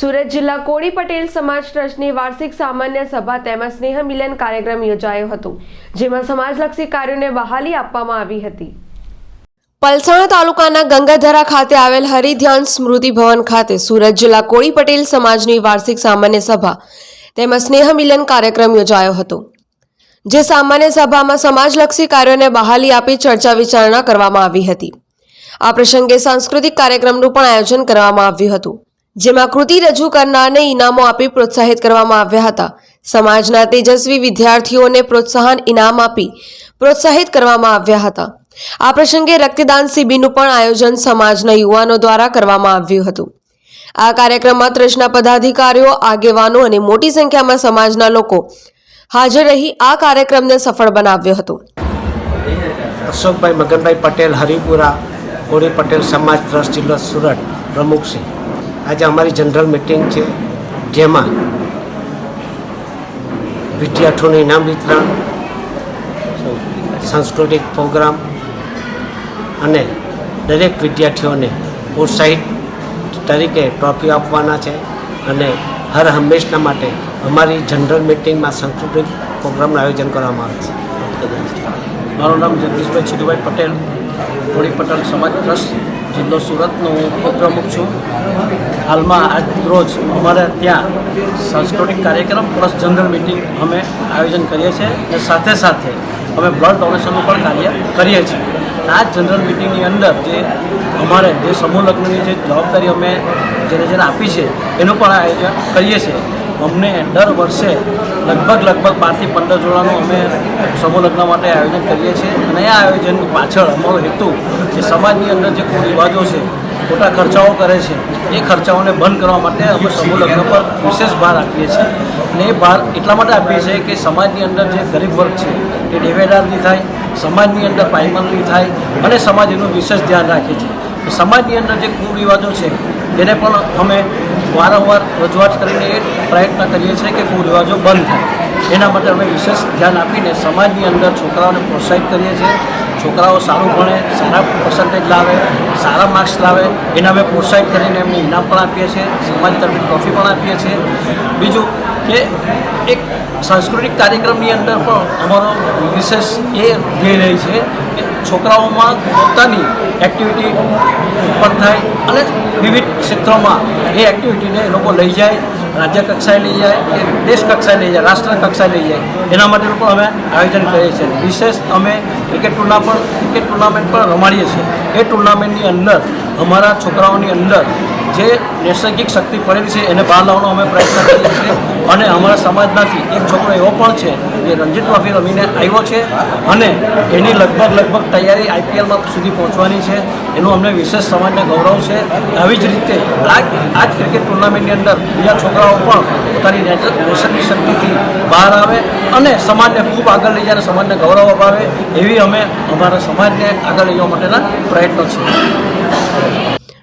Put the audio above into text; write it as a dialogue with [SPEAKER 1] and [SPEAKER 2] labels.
[SPEAKER 1] સુરત જિલ્લા કોળી પટેલ સમાજ ટ્રસ્ટની વાર્ષિક સામાન્ય સભા તેમજ સ્નેહ મિલન કાર્યક્રમ યોજાયો હતો, જેમાં સમાજલક્ષી કાર્યોને બહાલી આપવામાં આવી હતી. પલસાણા તાલુકાના ગંગાધરા ખાતે આવેલ હરિધ્યાન સ્મૃતિ ભવન ખાતે સુરત જિલ્લા કોળી પટેલ સમાજની વાર્ષિક સામાન્ય સભા તેમજ સ્નેહ મિલન કાર્યક્રમ યોજાયો હતો, જે સામાન્ય સભામાં સમાજલક્ષી કાર્યોને બહાલી આપી ચર્ચા વિચારણા કરવામાં આવી હતી. આ પ્રસંગે સાંસ્કૃતિક કાર્યક્રમનું પણ આયોજન કરવામાં આવ્યું હતું. જેમાં કૃતિ રજૂ કરનારને ઇનામો આપી પ્રોત્સાહિત કરવામાં આવ્યા હતા. સમાજના તેજસ્વી વિદ્યાર્થીઓને પ્રોત્સાહન ઇનામ આપી પ્રોત્સાહિત કરવામાં આવ્યા હતા. આ પ્રસંગે રક્તદાન શિબિરનું પણ આયોજન સમાજના યુવાનો દ્વારા કરવામાં આવ્યું હતું. આ કાર્યક્રમમાં ટ્રસ્ટના પદાધિકારીઓ, આગેવાનો અને મોટી સંખ્યામાં સમાજના લોકો હાજર રહી આ કાર્યક્રમને સફળ બનાવ્યો હતો.
[SPEAKER 2] અશોકભાઈ મગનભાઈ પટેલ, હરિપુરા, કોળી પટેલ સમાજ ટ્રસ્ટ, જિલ્લો સુરત, પ્રમુખ છે આજે અમારી જનરલ મિટિંગ છે, જેમાં વિદ્યાર્થીઓનું ઇનામ વિતરણ, સાંસ્કૃતિક પ્રોગ્રામ અને દરેક વિદ્યાર્થીઓને પ્રોત્સાહિત તરીકે ટ્રોફી આપવાના છે અને હર હંમેશના માટે અમારી જનરલ મિટિંગમાં સાંસ્કૃતિક પ્રોગ્રામનું આયોજન કરવામાં આવે છે.
[SPEAKER 3] મારું નામ જગદીશભાઈ છીરુભાઈ પટેલ હોળી પટેલ સમાજ ટ્રસ્ટ. જિલ્લો સુરતનો ઉપપ્રમુખ છું. હાલમાં આજ રોજ અમારે ત્યાં સાંસ્કૃતિક કાર્યક્રમ પ્લસ જનરલ મિટિંગ અમે આયોજન કરીએ છીએ અને સાથે સાથે અમે બ્લડ ડોનેશનનું પણ કાર્ય કરીએ છીએ. આ જનરલ મિટિંગની અંદર જે અમારે જે સમૂહ લગ્નની જે જવાબદારી અમે જેને જેને આપી છે, એનું પણ આયોજન કરીએ છીએ. અમને દર વર્ષે લગભગ લગભગ બારથી પંદર જોડાનું અમે સમૂહ લગ્ન માટે આયોજન કરીએ છીએ. અને આ આયોજનની પાછળ અમારો હેતુ જે સમાજની અંદર જે કુરિવાજો છે, ખોટા ખર્ચાઓ કરે છે, એ ખર્ચાઓને બંધ કરવા માટે અમે સમૂહ લગ્ન પર વિશેષ ભાર આપીએ છીએ. અને એ ભાર એટલા માટે આપીએ છીએ કે સમાજની અંદર જે ગરીબ વર્ગ છે, એ ડેવેદારની થાય, સમાજની અંદર પાયમાનની થાય, અને સમાજ એનું વિશેષ ધ્યાન રાખે છે. સમાજની અંદર જે કુરિવાજો છે તેને પણ અમે વારંવાર રજૂઆત કરીને એ પ્રયત્ન કરીએ છીએ કે કુરિવાજો બંધ થાય. એના માટે અમે વિશેષ ધ્યાન આપીને સમાજની અંદર છોકરાઓને પ્રોત્સાહિત કરીએ છીએ. છોકરાઓ સારું ભણે સારા પર્સન્ટેજ લાવે, સારા માર્ક્સ લાવે, એને અમે પ્રોત્સાહિત કરીને એમને ઇનામ પણ આપીએ છીએ, સમાજ તરફથી ટ્રોફી પણ આપીએ છીએ. બીજું કે એક સાંસ્કૃતિક કાર્યક્રમની અંદર પણ અમારો વિશેષ એ ધ્યેય રહે છે કે છોકરાઓમાં પોતાની એક્ટિવિટી ઉત્પન્ન થાય અને વિવિધ ક્ષેત્રોમાં એ એક્ટિવિટીને લોકો લઈ જાય, રાજ્ય કક્ષાએ લઈ જાય, કે દેશ કક્ષાએ લઈ જાય, રાષ્ટ્ર કક્ષાએ લઈ જાય. એના માટેનું પણ અમે આયોજન કરીએ છીએ વિશેષ અમે ક્રિકેટ ટુર્ના પણ ક્રિકેટ ટુર્નામેન્ટ પણ રમાડીએ છીએ. એ ટુર્નામેન્ટની અંદર અમારા છોકરાઓની અંદર જે નૈસર્ગિક શક્તિ પડેલી છે એને બહાર લાવવાનો અમે પ્રયત્ન કરીએ છીએ. અને અમારા સમાજમાંથી એક છોકરો એવો પણ છે, જે રણજી ટ્રોફી રમીને આવ્યો છે અને એની લગભગ લગભગ તૈયારી આઈપીએલમાં સુધી પહોંચવાની છે. એનું અમને વિશેષ સમાજને ગૌરવ છે. આવી જ રીતે આ આ ક્રિકેટ ટુર્નામેન્ટની અંદર બીજા છોકરાઓ પણ પોતાની નૈસર્ગિક શક્તિથી બહાર આવે અને સમાજને ખૂબ આગળ લઈ જાય સમાજને ગૌરવ અપાવે એવી અમે અમારા સમાજને આગળ લઈ જવા માટેના પ્રયત્નો છે.